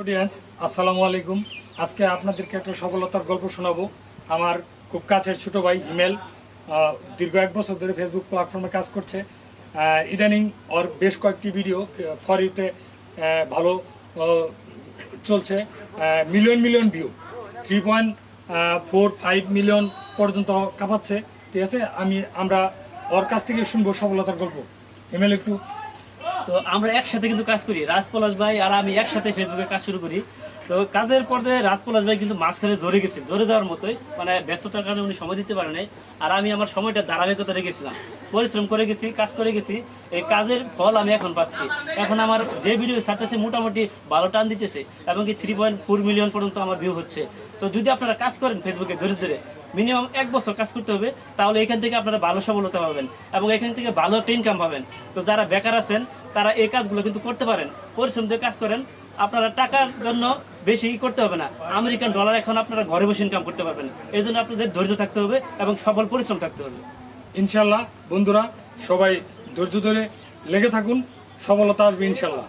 Audience আসসালামু আলাইকুম। আজকে আপনাদেরকে একটা সফলতার গল্প শোনাবো। আমার খুব কাছের ছোট ভাই হিমেল দীর্ঘ এক বছর ধরে ফেসবুক প্ল্যাটফর্মে কাজ করছে। ইদানিং ওর বেশ কয়েকটি ভিডিও ফর ইউতে ভালো চলছে। Million million view three point four five million পর্যন্ত কাঁপাচ্ছে। ঠিক আছে? আমি, আমরা ওর কাছ থেকে শুনব সফলতার গল্প। হিমেল একটু তো আমরা একসাথে কিন্তু কাজ করি। রাজ পলাশ ভাই আর আমি একসাথে ফেসবুকে কাজ শুরু করি। তো কাজের পর্যায়ে রাজ পলাশ ভাই কিন্তু মাঝখানে জোরে গেছে জোরে দেওয়ার মতোই মানে ব্যস্ততার কারণে উনি সময় দিতে পারেন। আর আমি আমার সময়টা ধারাবাহিকতা রেখেছিলাম পরিশ্রম করে গেছি, কাজ করে গেছি। এই কাজের ফল আমি এখন পাচ্ছি। এখন আমার যে ভিডিও ছাড়তেছে মোটামুটি ভালো টান দিতেছে, এবং কি থ্রি পয়েন্ট ফোর মিলিয়ন পর্যন্ত আমার ভিউ হচ্ছে। তো যদি আপনারা কাজ করেন ফেসবুকে ধরে ধরে মিনিমাম এক বছর কাজ করতে হবে, তাহলে এখান থেকে আপনারা ভালো সফলতা পাবেন, এবং এখান থেকে ভালো একটা ইনকাম পাবেন। তো যারা বেকার আছেন তারা এই কাজগুলো কিন্তু করতে পারেন। পরিশ্রম দিয়ে কাজ করেন। আপনারা টাকার জন্য বেশি করতে হবে না। আমেরিকান ডলার এখন আপনারা ঘরে বসে ইনকাম করতে পারবেন। এই জন্য আপনাদের ধৈর্য থাকতে হবে এবং সফল পরিশ্রম থাকতে হবে। ইনশাল্লাহ, বন্ধুরা, সবাই ধৈর্য ধরে লেগে থাকুন। সফলতা আসবে ইনশাল্লাহ।